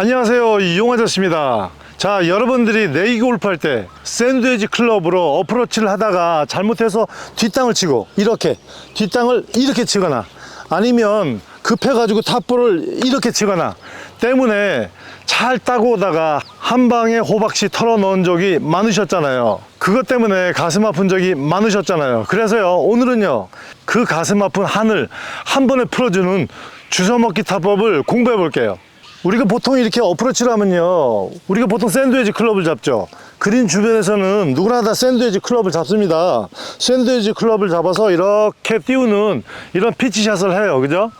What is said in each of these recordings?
안녕하세요 이용 아저씨입니다. 자 여러분들이 네이 골프 할 때 샌드위치 클럽으로 어프로치를 하다가 잘못해서 뒷땅을 치고 이렇게 뒷땅을 이렇게 치거나 아니면 급해가지고 탑볼을 이렇게 치거나 때문에 잘 따고 오다가 한 방에 호박씨 털어 넣은 적이 많으셨잖아요. 그것 때문에 가슴 아픈 적이 많으셨잖아요. 그래서요 오늘은요 그 가슴 아픈 한을 한 번에 풀어주는 주워먹기 타법을 공부해 볼게요 우리가 보통 이렇게 어프로치를 하면요 우리가 보통 샌드위치 클럽을 잡죠. 그린 주변에서는 누구나 다 샌드위치 클럽을 잡습니다. 샌드위치 클럽을 잡아서 이렇게 띄우는 이런 피치샷을 해요. 그죠?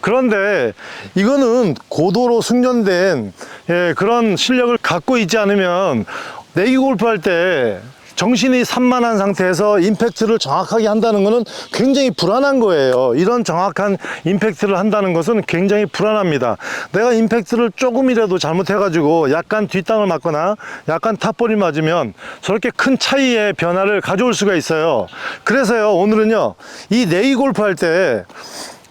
그런데 이거는 고도로 숙련된 예, 그런 실력을 갖고 있지 않으면 내기 골프 할 때 정신이 산만한 상태에서 임팩트를 정확하게 한다는 것은 굉장히 불안한 거예요. 이런 정확한 임팩트를 한다는 것은 굉장히 불안합니다. 내가 임팩트를 조금이라도 잘못해가지고 약간 뒷땅을 맞거나 약간 탑볼이 맞으면 저렇게 큰 차이의 변화를 가져올 수가 있어요. 그래서요, 오늘은요, 이 네이 골프 할 때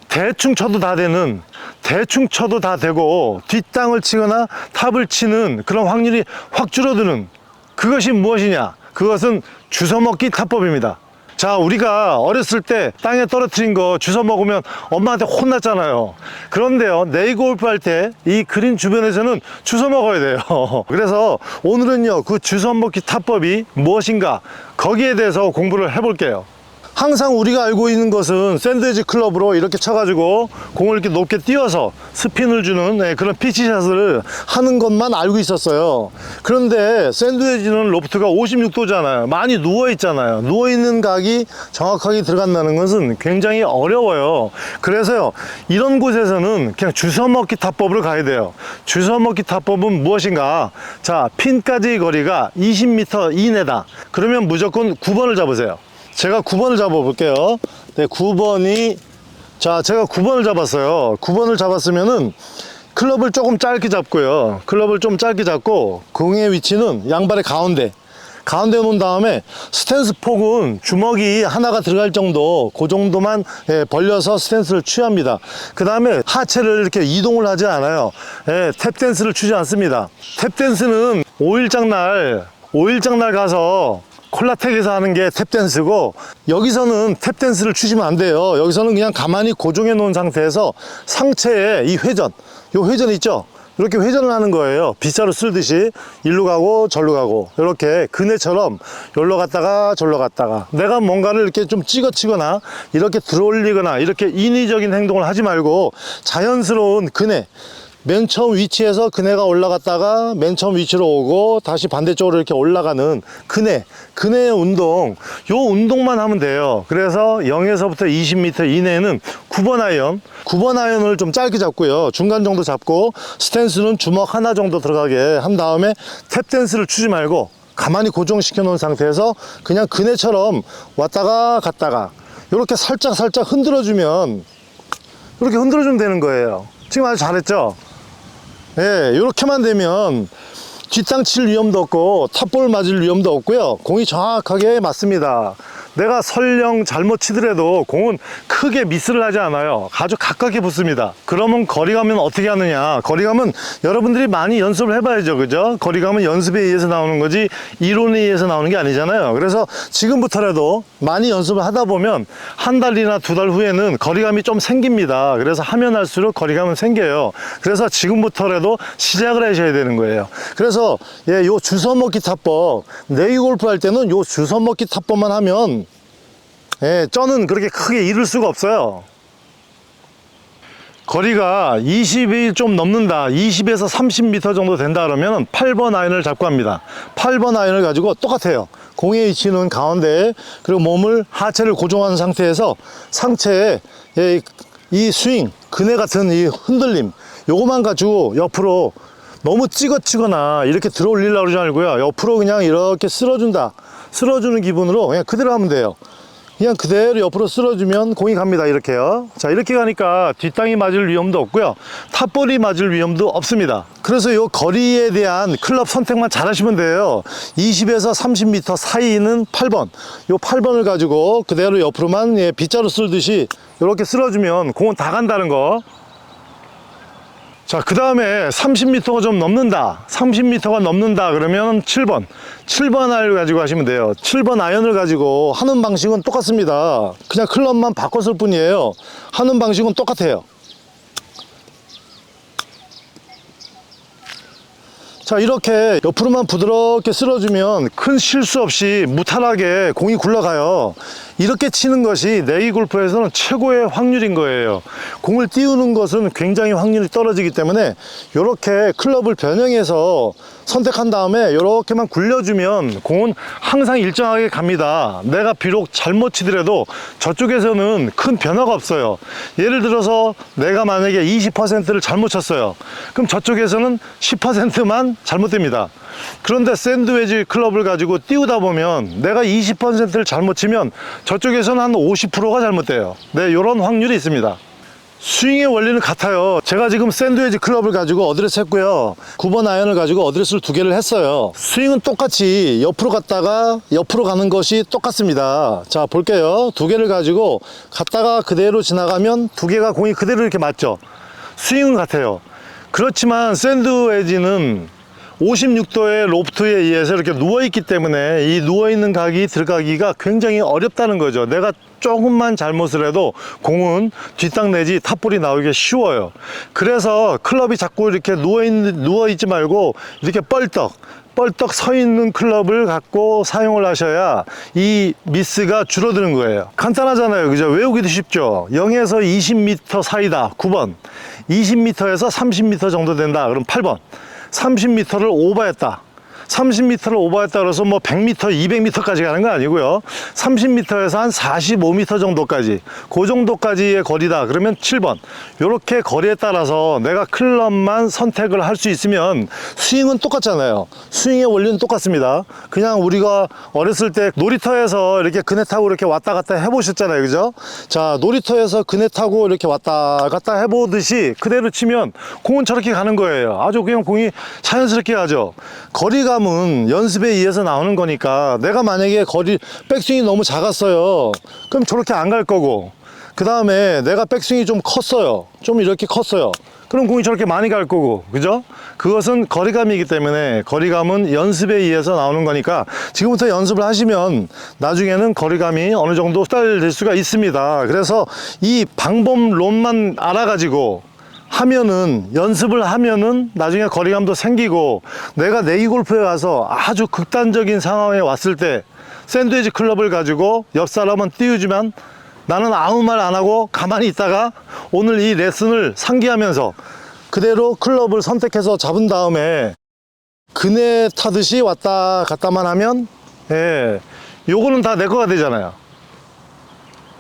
대충 쳐도 다 되는 대충 쳐도 다 되고 뒷땅을 치거나 탑을 치는 그런 확률이 확 줄어드는 그것이 무엇이냐 그것은 주워먹기 타법입니다. 자 우리가 어렸을 때 땅에 떨어뜨린 거 주워 먹으면 엄마한테 혼났잖아요. 그런데요 네이 골프 할 때 이 그린 주변에서는 주워 먹어야 돼요. 그래서 오늘은요 그 주워 먹기 타법이 무엇인가? 거기에 대해서 공부를 해볼게요 항상 우리가 알고 있는 것은 샌드위치 클럽으로 이렇게 쳐가지고 공을 이렇게 높게 띄워서 스핀을 주는 네, 그런 피치샷을 하는 것만 알고 있었어요. 그런데 샌드위치는 로프트가 56도잖아요. 많이 누워 있잖아요. 누워 있는 각이 정확하게 들어간다는 것은 굉장히 어려워요. 그래서요, 이런 곳에서는 그냥 주워먹기 타법으로 가야 돼요. 주워먹기 타법은 무엇인가? 자, 핀까지의 거리가 20m 이내다. 그러면 무조건 9번을 잡으세요. 제가 9번을 잡아 볼게요. 네, 9번이 자, 제가 9번을 잡았어요. 9번을 잡았으면은 클럽을 조금 짧게 잡고요. 클럽을 좀 짧게 잡고 공의 위치는 양발의 가운데 가운데 놓은 다음에 스탠스 폭은 주먹이 하나가 들어갈 정도 그 정도만 예, 벌려서 스탠스를 취합니다 그 다음에 하체를 이렇게 이동을 하지 않아요 예, 탭댄스를 추지 않습니다 탭댄스는 5일장 날 5일장 날 가서 콜라텍에서 하는 게 탭댄스고 여기서는 탭댄스를 추시면 안 돼요. 여기서는 그냥 가만히 고정해 놓은 상태에서 상체에 이 회전 요 회전 있죠? 이렇게 회전을 하는 거예요. 빗자루 쓸듯이 일로 가고 절로 가고. 이렇게 그네처럼 여기로 갔다가 절로 갔다가. 내가 뭔가를 이렇게 좀 찍어치거나 이렇게 들어올리거나 이렇게 인위적인 행동을 하지 말고 자연스러운 그네 맨 처음 위치에서 그네가 올라갔다가 맨 처음 위치로 오고 다시 반대쪽으로 이렇게 올라가는 그네 그네 운동. 요 운동만 하면 돼요. 그래서 0에서부터 20m 이내에는 9번 아이언. 9번 아이언을 좀 짧게 잡고요. 중간 정도 잡고 스탠스는 주먹 하나 정도 들어가게 한 다음에 탭 댄스를 추지 말고 가만히 고정시켜 놓은 상태에서 그냥 그네처럼 왔다가 갔다가 이렇게 살짝 살짝 흔들어 주면 이렇게 흔들어 주면 되는 거예요. 지금 아주 잘했죠 예, 이렇게만 되면 뒷땅 칠 위험도 없고 탑볼 맞을 위험도 없고요. 공이 정확하게 맞습니다. 내가 설령 잘못 치더라도 공은 크게 미스를 하지 않아요. 아주 가깝게 붙습니다. 그러면 거리감은 어떻게 하느냐? 거리감은 여러분들이 많이 연습을 해봐야죠. 그죠? 거리감은 연습에 의해서 나오는 거지 이론에 의해서 나오는 게 아니잖아요. 그래서 지금부터라도 많이 연습을 하다 보면 한 달이나 두 달 후에는 거리감이 좀 생깁니다. 그래서 하면 할수록 거리감은 생겨요. 그래서 지금부터라도 시작을 하셔야 되는 거예요. 그래서 예, 요 주워 먹기 타법 네이 골프 할 때는 요 주워 먹기 타법만 하면 예, 쩌는 그렇게 크게 잃을 수가 없어요. 거리가 20이 좀 넘는다. 20에서 30m 정도 된다 그러면 8번 아이언을 잡고 합니다. 8번 아이언을 가지고 똑같아요. 공의 위치는 가운데 그리고 몸을 하체를 고정한 상태에서 상체에 예, 이 스윙, 그네 같은 이 흔들림 요거만 가지고 옆으로 너무 찍어치거나 이렇게 들어 올리려고 그러지 말고요. 옆으로 그냥 이렇게 쓸어준다. 쓸어주는 기분으로 그냥 그대로 하면 돼요. 그냥 그대로 옆으로 쓸어주면 공이 갑니다. 이렇게요. 자 이렇게 가니까 뒷땅이 맞을 위험도 없고요. 탑볼이 맞을 위험도 없습니다. 그래서 이 거리에 대한 클럽 선택만 잘 하시면 돼요. 20에서 30m 사이는 8번. 이 8번을 가지고 그대로 옆으로만 예, 빗자루 쓸듯이 이렇게 쓸어주면 공은 다 간다는 거 자, 그 다음에 30m가 좀 넘는다. 30m가 넘는다. 그러면 7번. 7번 아이를 가지고 하시면 돼요. 7번 아이언을 가지고 하는 방식은 똑같습니다. 그냥 클럽만 바꿨을 뿐이에요. 하는 방식은 똑같아요. 자 이렇게 옆으로만 부드럽게 쓸어주면 큰 실수 없이 무탈하게 공이 굴러가요 이렇게 치는 것이 내기 골프에서는 최고의 확률인 거예요. 공을 띄우는 것은 굉장히 확률이 떨어지기 때문에 이렇게 클럽을 변형해서 선택한 다음에 이렇게만 굴려주면 공은 항상 일정하게 갑니다. 내가 비록 잘못 치더라도 저쪽에서는 큰 변화가 없어요. 예를 들어서 내가 만약에 20%를 잘못 쳤어요. 그럼 저쪽에서는 10%만 잘못됩니다. 그런데 샌드웨지 클럽을 가지고 띄우다 보면 내가 20%를 잘못 치면 저쪽에서는 한 50%가 잘못돼요. 네, 이런 확률이 있습니다. 스윙의 원리는 같아요. 제가 지금 샌드웨지 클럽을 가지고 어드레스 했고요. 9번 아이언을 가지고 어드레스를 두 개를 했어요. 스윙은 똑같이 옆으로 갔다가 옆으로 가는 것이 똑같습니다. 자, 볼게요. 두 개를 가지고 갔다가 그대로 지나가면 두 개가 공이 그대로 이렇게 맞죠. 스윙은 같아요. 그렇지만 샌드웨지는 56도의 로프트에 의해서 이렇게 누워있기 때문에 이 누워있는 각이 들어가기가 굉장히 어렵다는 거죠. 내가 조금만 잘못을 해도 공은 뒷땅 내지 탑볼이 나오기가 쉬워요. 그래서 클럽이 자꾸 이렇게 누워있, 누워있지 말고 이렇게 뻘떡 뻘떡 서 있는 클럽을 갖고 사용을 하셔야 이 미스가 줄어드는 거예요. 간단하잖아요. 그죠? 외우기도 쉽죠? 0에서 20m 사이다. 9번. 20m에서 30m 정도 된다. 그럼 8번. 30m를 오버했다. 30m를 오버했다 그래서 뭐 100m, 200m까지 가는 거 아니고요. 30m에서 한 45m 정도까지, 그 정도까지의 거리다. 그러면 7번. 이렇게 거리에 따라서 내가 클럽만 선택을 할 수 있으면 스윙은 똑같잖아요. 스윙의 원리는 똑같습니다. 그냥 우리가 어렸을 때 놀이터에서 이렇게 그네 타고 이렇게 왔다 갔다 해보셨잖아요. 그죠? 자, 놀이터에서 그네 타고 이렇게 왔다 갔다 해보듯이 그대로 치면 공은 저렇게 가는 거예요. 아주 그냥 공이 자연스럽게 가죠. 거리 감은 연습에 의해서 나오는 거니까 내가 만약에 거리 백스윙이 너무 작았어요. 그럼 저렇게 안 갈 거고 그 다음에 내가 백스윙이 좀 컸어요. 좀 이렇게 컸어요. 그럼 공이 저렇게 많이 갈 거고, 그죠? 그것은 거리감이기 때문에 거리감은 연습에 의해서 나오는 거니까 지금부터 연습을 하시면 나중에는 거리감이 어느 정도 수달될 수가 있습니다. 그래서 이 방법론만 알아가지고 하면은 연습을 하면은 나중에 거리감도 생기고 내가 내기 골프에 가서 아주 극단적인 상황에 왔을 때 샌드위치 클럽을 가지고 옆 사람은 띄우지만 나는 아무 말 안 하고 가만히 있다가 오늘 이 레슨을 상기하면서 그대로 클럽을 선택해서 잡은 다음에 그네 타듯이 왔다 갔다만 하면 예 요거는 다 내 거가 되잖아요